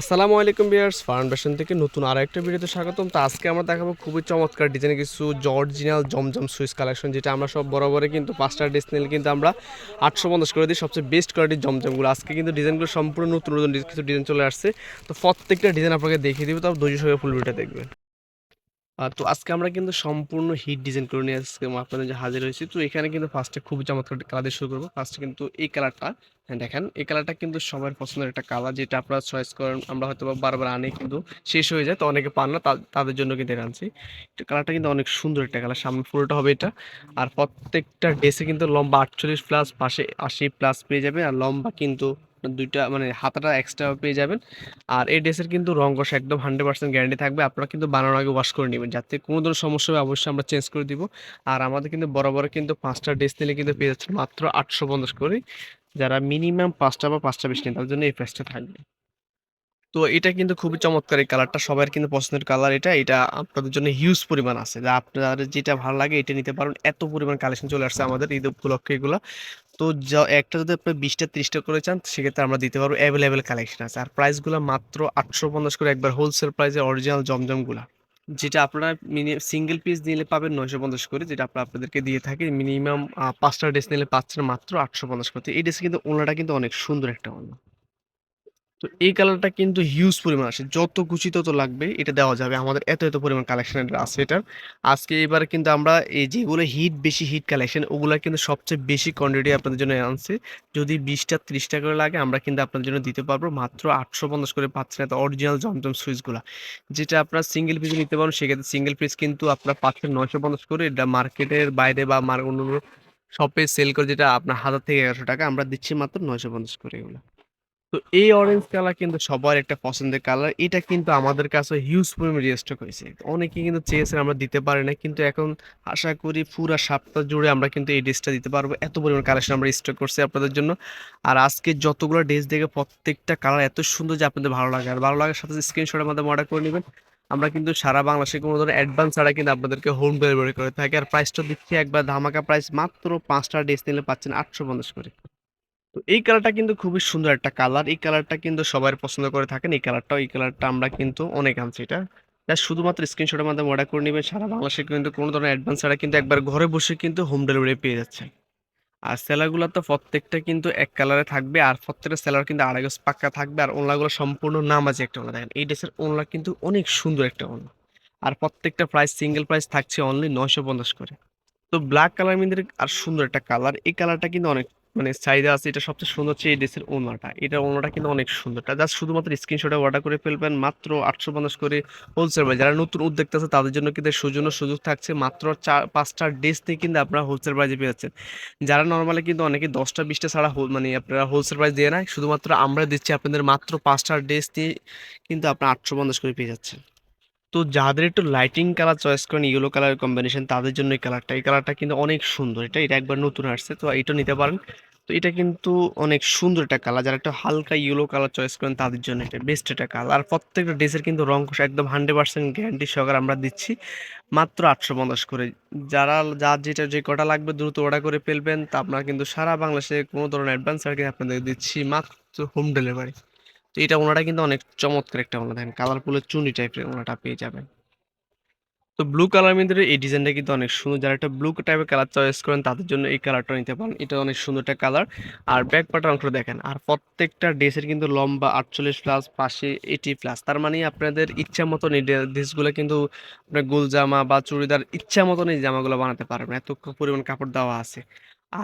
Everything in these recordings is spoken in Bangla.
আসসালামু আলাইকুম বিয়ার্স ফাউন্ডেশন থেকে নতুন আর একটা ভিডিওতে স্বাগতম। তো আজকে আমরা দেখাবো খুবই চমৎকার ডিজাইনের কিছু জর্জিনাল জমজম সুইচ কালেকশন, যেটা আমরা সব বরাবরে কিন্তু পাঁচটা ড্রেস নিলে কিন্তু আমরা আটশো পঞ্চাশ করে দিই সবচেয়ে বেস্ট কোয়ালিটির জমজমগুলো। আজকে কিন্তু ডিজাইনগুলো সম্পূর্ণ নতুন নতুন কিছু ডিজাইন চলে আসছে। তো প্রত্যেকটা ডিজাইন আপনাকে দেখিয়ে দিব তো ধৈর্য সঙ্গে ফুল ভিডিওটা দেখবেন। তো আজকে আমরা কিন্তু সম্পূর্ণ হিট ডিজাইন করে নিয়ে আজকে আপনাদের যে হাজির হয়েছি। তো এখানে কিন্তু ফার্স্টে খুব চমৎকার কালার দিয়ে শুরু করব। ফার্স্টে কিন্তু এই কালারটা হ্যাঁ দেখেন, এই কালারটা কিন্তু সবার পছন্দের একটা কালার যেটা আপনারা চয়েস করেন। আমরা হয়তো বারবার আনি কিন্তু শেষ হয়ে যায়, তো অনেকে পান না তাদের জন্য কিন্তু এটা আনছি। কালারটা কিন্তু অনেক সুন্দর একটা কালার সামনে ফুলটা হবে এটা। আর প্রত্যেকটা ড্রেসে কিন্তু লম্বা আটচল্লিশ প্লাস পাশে আশি প্লাস পেয়ে যাবে, আর লম্বা কিন্তু দুইটা মানে হাতাটা এক্সট্রা পেয়ে যাবেন। আর এই ড্রেসের কিন্তু রং কষা একদম হান্ড্রেড পার্সেন্ট গ্যারান্টি থাকবে। আপনারা কিন্তু বানানোর আগে ওয়াশ করে নেবেন যাতে কোনো ধরনের সমস্যা হবে অবশ্যই আমরা চেঞ্জ করে দিব। আর আমাদের কিন্তু বরাবর কিন্তু পাঁচটা ড্রেস নিলে কিন্তু পেয়ে যাচ্ছে মাত্র আটশো পঞ্চাশ করে। যারা মিনিমাম পাঁচটা বা পাঁচটা বেশি নেন তার জন্য এই প্রাইসটা থাকবে। তো এটা কিন্তু খুবই চমৎকার এই কালারটা সবার কিন্তু পছন্দের কালার এটা। এটা আপনাদের জন্য হিউজ পরিমাণ আছে। যা আপনাদের যেটা ভালো লাগে এটা নিতে পারেন। এত পরিমাণ কালেকশন চলে আসছে আমাদের ঈদ উপলক্ষে এগুলো। তো যা একটা যদি আপনি বিশটা, ত্রিশটা করে চান, সেক্ষেত্রে আমরা দিতে পারব অ্যাভেলেবেল কালেকশন আছে। আর প্রাইসগুলো মাত্র আটশো পঞ্চাশ করে একবার হোলসেল প্রাইসে অরিজিনাল জমজমগুলা যেটা আপনারা মিনি সিঙ্গেল পিস নিলে পাবেন নয়শো পঞ্চাশ করে, যেটা আমরা আপনাদেরকে দিয়ে থাকি। মিনিমাম পাঁচটা ড্রেস নিলে পাচ্ছেন মাত্র আটশো পঞ্চাশ করে। এই ড্রেস কিন্তু ওনাটা কিন্তু অনেক সুন্দর একটা ওনা তো এই কালারটা কিন্তু হিউজ পরিমাণ আসে। যত কুচি তত লাগবে, এটা দেওয়া যাবে। আমাদের এত এত পরিমাণ কালেকশন আছে এটার। আজকে এবার কিন্তু আমরা এই যেগুলো হিট বেশি হিট কালেকশন ওগুলো কিন্তু সবচেয়ে বেশি কোয়ান্টিটি আপনাদের জন্য আনছি। যদি বিশটা, ত্রিশটা করে লাগে, আমরা কিন্তু আপনাদের জন্য দিতে পারব। মাত্র আটশো পঞ্চাশ করে পাচ্ছেন এত অরিজিনাল জমজম সুইচগুলো যেটা আপনার সিঙ্গেল পিস নিতে পারেন, সেক্ষেত্রে সিঙ্গেল পিস কিন্তু আপনার পাচ্ছেন নয়শো পঞ্চাশ করে। এটা মার্কেটের বাইরে বা মার অন্য শপে সেল করে যেটা আপনার হাজার থেকে এগারোশো টাকা, আমরা দিচ্ছি মাত্র নয়শো পঞ্চাশ করে এগুলো। তো এই অরেঞ্জ কালার কিন্তু সবার একটা পছন্দের কালার এটা কিন্তু আমাদের কাছে হিউজ পরিমাণে রেজিস্টার হয়েছে অনেকে কিন্তু চেয়েছেন আমরা দিতে পারি না, কিন্তু এখন আশা করি পুরা সপ্তাহ জুড়ে আমরা কিন্তু এই ড্রেসটা দিতে পারব। এত পরিমাণ কালেকশন আমরা স্টক করছি আপনাদের জন্য। আর আজকে যতগুলো ড্রেস দেখে প্রত্যেকটা কালার এত সুন্দর যে আপনাদের ভালো লাগে। আর ভালো লাগার সাথে স্ক্রিনশটের মাধ্যমে অর্ডার করে নেবেন। আমরা কিন্তু সারা বাংলাদেশে কোনো ধরনের অ্যাডভান্স ছাড়া কিন্তু আপনাদেরকে হোম ডেলিভারি করে থাকি। আর প্রাইসটা দিচ্ছি একবার ধামাকা প্রাইস মাত্র পাঁচটা ড্রেস নিলে পাচ্ছেন আটশো পঞ্চাশ করে। তো এই কালারটা কিন্তু খুবই সুন্দর একটা কালার এই কালারটা কিন্তু সবাই পছন্দ করে থাকেন, এই কালারটাও এই কালারটা আমরা কিন্তু অনেক আনছি এটা। জাস্ট শুধুমাত্র স্ক্রিনশটের মাধ্যমে অর্ডার করে নেবেন, সারা বাংলাদেশে কিন্তু কোনো ধরনের অ্যাডভান্স ছাড়া কিন্তু একবার ঘরে বসে কিন্তু হোম ডেলিভারি পেয়ে যাচ্ছে আর সেলারগুলো তো প্রত্যেকটা কিন্তু এক কালারে থাকবে, আর প্রত্যেকটা সেলার কিন্তু আড়াই গজ পাক্কা থাকবে, আর ওনলাগুলো সম্পূর্ণ নামাজি একটা ওনলা দেখেন, এই ড্রেসের ওনলা কিন্তু অনেক সুন্দর একটা ওনলা আর প্রত্যেকটা প্রাইস সিঙ্গেল প্রাইস থাকছে অনলি নয়শো পঞ্চাশ করে। তো ব্ল্যাক কালার মধ্যে আর সুন্দর একটা কালার এই কালারটা কিন্তু অনেক মানে চাহিদা আছে, এটা সবচেয়ে সুন্দর হচ্ছে এই ড্রেসের ওনাটা। এটা ওনাটা কিন্তু অনেক সুন্দর। জাস্ট শুধুমাত্র স্ক্রিনশটে অর্ডার করে ফেলবেন, মাত্র আটশো পঞ্চাশ করে হোলসেল প্রাইস যারা নতুন উদ্যোক্তা আছে, তাদের জন্য কিন্তু সুজন্য সুযোগ থাকছে, মাত্র চার পাঁচটা ড্রেস দিয়ে কিন্তু আপনারা হোলসেল প্রাইসে পেয়ে যাচ্ছেন। যারা নর্মালি কিন্তু অনেকে দশটা, বিশটা ছাড়া মানে আপনারা হোলসেল প্রাইস দিয়ে না, শুধুমাত্র আমরা দিচ্ছি আপনাদের মাত্র পাঁচটা ড্রেস দিয়ে কিন্তু আপনারা আটশো পঞ্চাশ করে পেয়ে যাচ্ছেন। তো যাদের একটু লাইটিং কালার চয়েস করেন ইয়েলো কালারের কম্বিনেশন তাদের জন্য এই কালারটা এই কালারটা কিন্তু অনেক সুন্দর। এটা এটা একবার নতুন আসছে, তো এটা নিতে পারেন। তো এটা কিন্তু অনেক সুন্দর একটা কালার যারা একটা হালকা ইয়েলো কালার চয়েস করেন, তাদের জন্য এটা বেস্ট একটা কালার আর প্রত্যেকটা ড্রেসের কিন্তু রং কষা একদম হান্ড্রেড পার্সেন্ট গ্যারান্টি সহকারে আমরা দিচ্ছি। মাত্র আটশো পঞ্চাশ করে। যারা, যার যেটা, যে কটা লাগবে দ্রুত অর্ডার করে ফেলবেন, তা আপনারা কিন্তু সারা বাংলাদেশে কোনো ধরনের অ্যাডভান্স আর আপনাদের দিচ্ছি মাত্র হোম ডেলিভারি তো এটা ওনাটা কিন্তু অনেক চমৎকার একটা ওনা দেখেন কালারফুলের চুনি টাইপের ওনাটা পেয়ে যাবেন। তো ব্লু কালার মধ্যে এই ডিজাইনটা কিন্তু অনেক সুন্দর, যারা একটা ব্লু টাইপের কালার চয়েস করেন তাদের জন্য এই কালারটা নিতে পারেন, এটা অনেক সুন্দর একটা কালার আর ব্যাক পার্টের অংশ দেখেন, আর প্রত্যেকটা ড্রেসের কিন্তু লম্বা আটচল্লিশ প্লাস পাশে এইটি প্লাস তার মানে আপনাদের ইচ্ছা মতন এই ড্রেসগুলো কিন্তু আপনার গোল জামা বা চুড়িদার ইচ্ছা মতন এই জামাগুলো বানাতে পারবেন, এত পরিমাণ কাপড় দেওয়া আছে।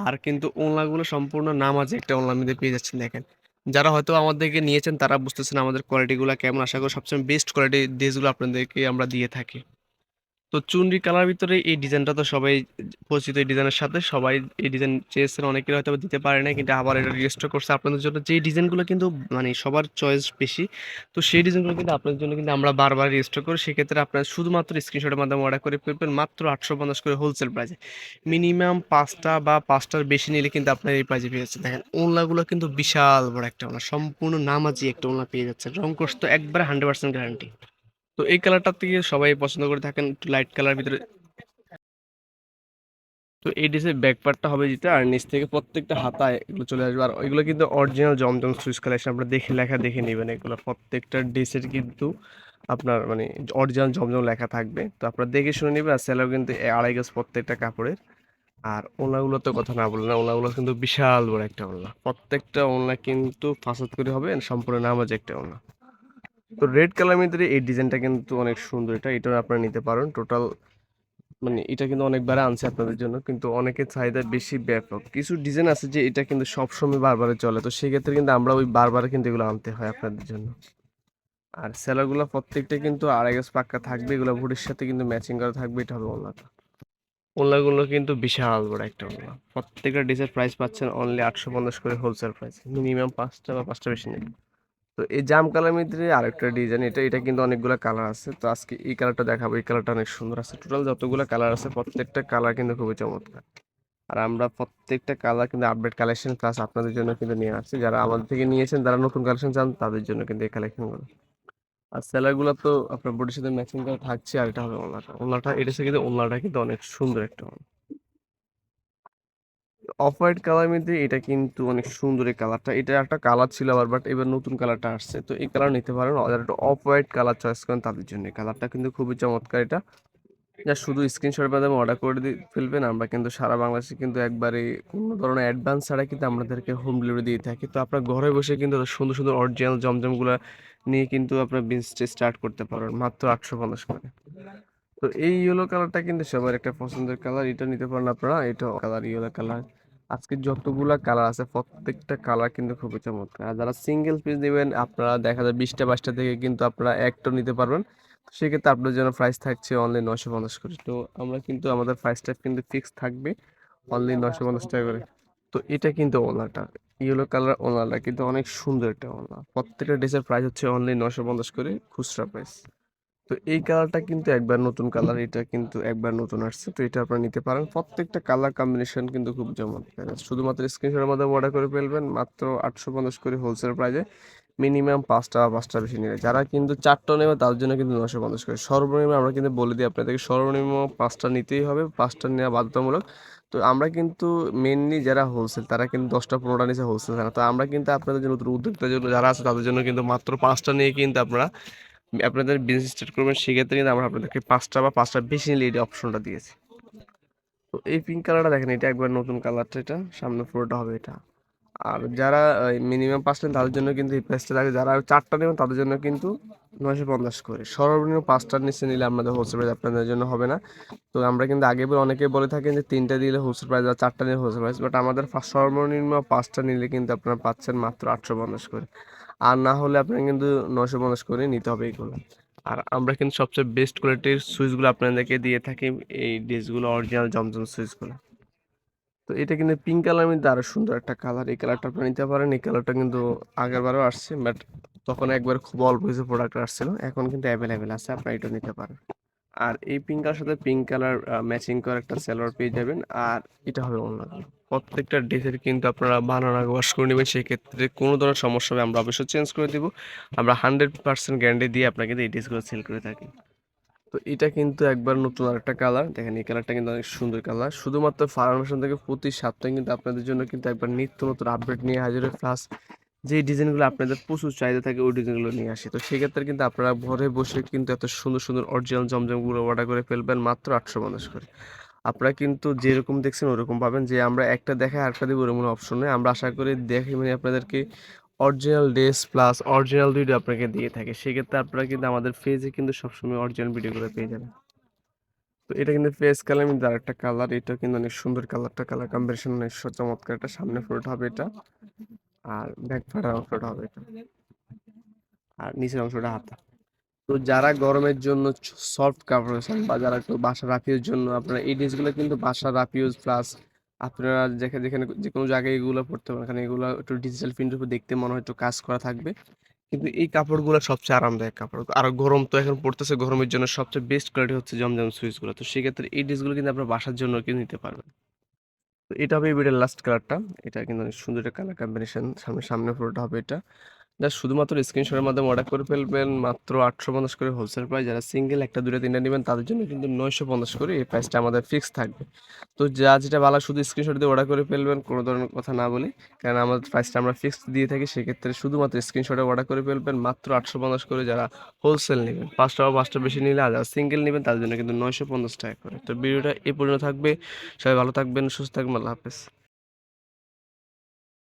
আর কিন্তু ওনলাগুলো সম্পূর্ণ নামাজে একটা ওনলার মধ্যে পেয়ে যাচ্ছেন, দেখেন। যারা হয়তো আমাদেরকে নিয়েছেন, তারা বুঝতেছেন আমাদের কোয়ালিটিগুলো কেমন। আশা করি সবসময় বেস্ট কোয়ালিটি ড্রেসগুলো আপনাদেরকে আমরা দিয়ে থাকি। তো চুনরি কালার ভিতরে এই ডিজাইনটা তো সবাই পরিচিত, এই ডিজাইনের সাথে সবাই এই ডিজাইন চেয়েছেন, অনেকের হয়তো দিতে পারে না কিন্তু আবার এটা রেজিস্টার করছে। আপনাদের জন্য যে ডিজাইনগুলো কিন্তু মানে সবার চয়েস বেশি, তো সেই ডিজাইনগুলো কিন্তু আপনাদের জন্য কিন্তু আমরা বারবার রেজিস্টার করি। সেক্ষেত্রে আপনার শুধুমাত্র স্ক্রিনশটের মাধ্যমে অর্ডার করে ফেলবেন, মাত্র আটশো পঞ্চাশ করে হোলসেল প্রাইসে মিনিমাম পাঁচটা বা পাঁচটার বেশি নিলে কিন্তু আপনার এই প্রাইসে পেয়ে যাচ্ছেন। দেখেন ওনলাগুলো কিন্তু বিশাল বড় একটা ওনা সম্পূর্ণ নামাজি একটা ওনা পেয়ে যাচ্ছে রং তো একবারে হান্ড্রেড পার্সেন্ট গ্যারান্টি তো এই কালারটা থেকে সবাই পছন্দ করে থাকেন? একটু লাইট কালার ভিতরে। তো এই ডিসের ব্যাক পার্টটা হবে যেটা, আর নিচ থেকে প্রত্যেকটা হাতায় এগুলো চলে আসবে। আর এগুলো কিন্তু অরিজিনাল জমজম সুইচ কালেকশন আপনারা দেখে লেখা দেখে নেবেন এগুলো। প্রত্যেকটা ডিসের কিন্তু আপনার মানে অরিজিনাল জমজম লেখা থাকবে। তো আপনারা দেখে শুনে নেবেন, আর সেলাও কিন্তু আড়াই গাছ প্রত্যেকটা কাপড়ের। আর ওনাগুলো তো কথা না বললেন ওনাগুলো কিন্তু বিশাল বড় একটা ওনা প্রত্যেকটা ওনা কিন্তু ফাঁসাদ করে হবে, সম্পূর্ণ নামাজ একটা ওনা তো রেড কালার মধ্যে এই ডিজাইনটা কিন্তু অনেক সুন্দর। এটা এটা আপনারা নিতে পারেন। টোটাল মানে এটা কিন্তু অনেকবার আনছে আপনাদের জন্য, কিন্তু অনেকের চাহিদা বেশি ব্যাপক। কিছু ডিজাইন আছে যে এটা কিন্তু সবসময় বারবারে চলে। তো সেক্ষেত্রে কিন্তু আমরা ওই বারবার কিন্তু এগুলো আনতে হয় আপনাদের জন্য। আর সেলারগুলো প্রত্যেকটা কিন্তু আড়াই গাছ পাক্কা থাকবে, এগুলো ভুটির সাথে কিন্তু ম্যাচিং করা থাকবে, এটা হবে ওনাটা। ওনাগুলো কিন্তু বিশাল বড় একটা ওনা। প্রত্যেকটা ডিসের প্রাইস পাচ্ছেন অনলি আটশো পঞ্চাশ করে হোলসেল প্রাইস মিনিমাম পাঁচটা বা পাঁচটা বেশি নেই তো এই জাম কালার মধ্যে আরেকটা ডিজাইন এটা এটা কিন্তু অনেকগুলো কালার আছে। তো আজকে এই কালারটা দেখাবো, এই কালারটা অনেক সুন্দর আছে। টোটাল যতগুলো কালার আছে, প্রত্যেকটা কালার কিন্তু খুবই চমৎকার। আর আমরা প্রত্যেকটা কালার কিন্তু আপডেট কালেকশন প্লাস আপনাদের জন্য কিন্তু নিয়ে আসছি। যারা আমাদের থেকে নিয়েছেন, যারা নতুন কালেকশন চান, তাদের জন্য কিন্তু এই কালেকশনগুলো আর সেলারগুলো তো আপনার বডির সাথে ম্যাচিং করা থাকছে, আর এটা হবে ওনাটা ওনাটা এটা কিন্তু ওনাটা কিন্তু অনেক সুন্দর একটা অফ হোয়াইট কালার মধ্যে এটা কিন্তু অনেক সুন্দর এই কালারটা। এটা একটা কালার ছিল আবার বাট এবার নতুন কালারটা আসছে। তো এই কালার নিতে পারেন। যারা একটু অফ হোয়াইট কালার চয়েস করেন তাদের জন্য। কালারটা কিন্তু খুবই চমৎকার এটা। যা শুধু স্ক্রিনশটের মাধ্যমে অর্ডার করে দিয়ে ফেলবেন। আমরা কিন্তু সারা বাংলাদেশে কিন্তু একবারে কোনো ধরনের অ্যাডভান্স ছাড়া কিন্তু আমাদেরকে হোম ডেলিভারি দিয়ে থাকি। তো আপনার ঘরে বসে কিন্তু সুন্দর সুন্দর অরিজিনাল জমজমগুলো নিয়ে কিন্তু আপনার বিজনেসটা স্টার্ট করতে পারেন মাত্র আটশো পঞ্চাশ করে তো এই ইয়েলো কালারটা কিন্তু সবার একটা পছন্দের কালার এটা নিতে পারেন আপনারা এটা কালার ইয়েলো কালার আজকে যতগুলা কালার আছে, প্রত্যেকটা কালার কিন্তু খুবই চমৎকার। আর যারা সিঙ্গেল পিস নেবেন, আপনারা দেখা যায় বিশটা, বাইশটা থেকে কিন্তু আপনারা একটা নিতে পারবেন। সেক্ষেত্রে আপনার জন্য প্রাইস থাকছে অনলি নশো পঞ্চাশ করে। তো আমরা কিন্তু, আমাদের প্রাইসটা কিন্তু ফিক্স থাকবে অনলি নশো পঞ্চাশ টাকা করে। তো এটা কিন্তু ওনাটা ইয়েলো কালার ওনাটা কিন্তু অনেক সুন্দর একটা ওনা। প্রত্যেকটা ড্রেসের প্রাইস হচ্ছে অনলি নশো পঞ্চাশ করে খুচরা প্রাইস তো এই কালারটা কিন্তু একবার নতুন কালার, এটা কিন্তু একবার নতুন আসছে, তো এটা আপনারা নিতে পারেন। প্রত্যেকটা কালার কম্বিনেশন কিন্তু খুব চমৎকার শুধুমাত্র স্ক্রিনশটের মধ্যে অর্ডার করে ফেলবেন, মাত্র আটশো পঞ্চাশ করে হোলসেল প্রাইসে মিনিমাম পাঁচটা বা পাঁচটা বেশি নিলে। যারা কিন্তু চারটা নেবে, তার জন্য কিন্তু নশো পঞ্চাশ করে। সর্বনিম্ন আমরা কিন্তু বলে দিই আপনাদেরকে, সর্বনিম্ন পাঁচটা নিতেই হবে, পাঁচটা নেওয়া বাধ্যতামূলক। তো আমরা কিন্তু মেনলি যারা হোলসেল তারা কিন্তু দশটা, পনেরোটা নিচে হোলসেল না তো আমরা কিন্তু আপনাদের জন্য, নতুন জন্য যারা আছে, তাদের জন্য কিন্তু মাত্র পাঁচটা নিয়ে কিন্তু আপনারা আপনাদের বিজনেস স্টার্ট করবেন, সেক্ষেত্রে কিন্তু আমরা আপনাদেরকে পাঁচটা বা পাঁচটা বেশি নিলে এই অপশনটা দিয়েছি। তো এই পিঙ্ক কালারটা দেখেন, এটা একবার নতুন কালারটা এটা সামনে পুরোটা হবে এটা। আর যারা মিনিমাম পাঁচটা নেন তাদের জন্য কিন্তু এই প্রাইসটা থাকে যারা চারটা নেবেন তাদের জন্য কিন্তু নয়শো পঞ্চাশ করে। সর্বনিম্ন পাঁচটার নিচে নিলে আমাদের হোলসেল প্রাইস আপনাদের জন্য হবে না। তো আমরা কিন্তু আগে বলে, অনেকে বলে থাকেন যে তিনটা দিলে হোলসেল প্রাইস আর চারটা নিলে হোলসেল প্রাইস বাট আমাদের সর্বনিম্ন পাঁচটা নিলে কিন্তু আপনারা পাচ্ছেন মাত্র আটশো পঞ্চাশ করে। আর না হলে আপনার কিন্তু নশো পঞ্চাশ করে নিতে হবে এইগুলো আর আমরা কিন্তু সবচেয়ে বেস্ট কোয়ালিটির সুইচগুলো আপনাদেরকে দিয়ে থাকি, এই ডিসগুলো অরিজিনাল জমজম সুইচগুলো তো এটা কিন্তু পিঙ্ক কালার মধ্যে আরও সুন্দর একটা কালার এই কালারটা আপনি নিতে পারেন। এই কালারটা কিন্তু আগেরবারও আসছে বাট তখন একবার খুব অল্প কিছু প্রোডাক্ট আসছিল। এখন কিন্তু অ্যাভেলেবেল আছে, আপনারা এটা নিতে পারেন। আর এই পিঙ্ক কালার সাথে পিঙ্ক কালার ম্যাচিং করা একটা সালোয়ার পেয়ে যাবেন। আর এটা হবে অন্য প্রত্যেকটা ড্রেসের কিন্তু আপনারা বানানো ওয়াশ করে নেবেন। সেক্ষেত্রে কোনো ধরনের সমস্যা হবে, আমরা অবশ্যই চেঞ্জ করে দিব। আমরা হান্ড্রেড পার্সেন্ট গ্যারান্টি দিয়ে আপনাকে এই ড্রেসগুলো সেল করে থাকি। তো এটা কিন্তু একবার নতুন আরেকটা কালার দেখেন, এই কালারটা কিন্তু অনেক সুন্দর কালার শুধুমাত্র ফার্মেশন থেকে প্রতি সপ্তাহে কিন্তু আপনাদের জন্য কিন্তু একবার নিত্য নতুন আপডেট নিয়ে হাজির প্লাস যে ডিজাইনগুলো আপনাদের প্রচুর চাহিদা থাকে, ওই ডিজাইনগুলো নিয়ে আসে। তো সেক্ষেত্রে কিন্তু আপনারা ঘরে বসে কিন্তু এত সুন্দর সুন্দর অরিজিনাল জমজমগুলো অর্ডার করে ফেলবেন মাত্র আটশো পঞ্চাশ করে। আপনারা কিন্তু যেরকম দেখছেন, ওরকম পাবেন যে আমরা একটা দেখায় আরেকটা দিব, ওরকম অপশন নেই। আমরা আশা করি দেখে মানে আপনাদেরকে original dress plus original video আপনাকে দিয়ে থাকে। সেক্ষেত্রে আপনারা কিন্তু আমাদের ফেজে কিন্তু সবসময় অরিজিনাল ভিডিওগুলো পেয়ে যাবেন। তো এটা কিন্তু ফেস কালার কিন্তু আরেকটা কালার এটা কিন্তু অনেক সুন্দর কালারটা কালার কম্বিনেশন অনেক চমৎকার। এটা সামনে ফ্লোট হবে এটা, আর ব্যাক ফাটার অংশটা হবে এটা, আর নিচের অংশটা হাতা। তো যারা গরমের জন্য সফট কাপড় বা যারা একটু বাসা রাফিউজ জন্য, আপনারা এই ড্রেসগুলো কিন্তু বাসা রাফিউজ প্লাস আপনারা যেখানে যেখানে যে কোনো জায়গায় এগুলো পড়তে পারেন। কারণ এগুলো একটু ডিজিটাল প্রিন্টের উপর দেখতে মনে হয় একটু কাজ করা থাকবে। কিন্তু এই কাপড়গুলো সবচেয়ে আরামদায়ক কাপড়। আর গরম তো এখন পড়তেছে, গরমের জন্য সবচেয়ে বেস্ট কোয়ালিটি হচ্ছে জমজম সুইচগুলো তো সেক্ষেত্রে এই ড্রেসগুলো কিন্তু আপনার বাসার জন্য কিন্তু নিতে পারবেন। তো এটা হবে এই ভিডিওর লাস্ট কালারটা এটা কিন্তু অনেক সুন্দর একটা কালার কম্বিনেশন সামনে সামনে পুরোটা হবে এটা। জাস্ট শুধুমাত্র স্ক্রিনশটের মাধ্যমে অর্ডার করে ফেলবেন, মাত্র আটশো পঞ্চাশ করে হোলসেল প্রাইস যারা সিঙ্গেল একটা দুটো তিনটা নেবেন, তাদের জন্য কিন্তু নয়শো পঞ্চাশ করে এই প্রাইসটা আমাদের ফিক্স থাকবে। তো যা যেটা ভালো শুধু স্ক্রিনশট দিয়ে অর্ডার করে ফেলবেন, কোনো ধরনের কথা না বলি। কারণ আমাদের প্রাইসটা আমরা ফিক্স দিয়ে থাকি, সেক্ষেত্রে শুধুমাত্র স্ক্রিনশটে অর্ডার করে ফেলবেন, মাত্র আটশো পঞ্চাশ করে যারা হোলসেল নেবেন। পাঁচটা বা পাঁচটা বেশি নিলে, আর যারা সিঙ্গেল নেবেন, তাদের জন্য কিন্তু নয়শো পঞ্চাশ টাকা করে। তো ভিডিওটা এ পর্যন্ত থাকবে। সবাই ভালো থাকবেন, সুস্থ থাকবেন, আল্লাহ হাফেজ।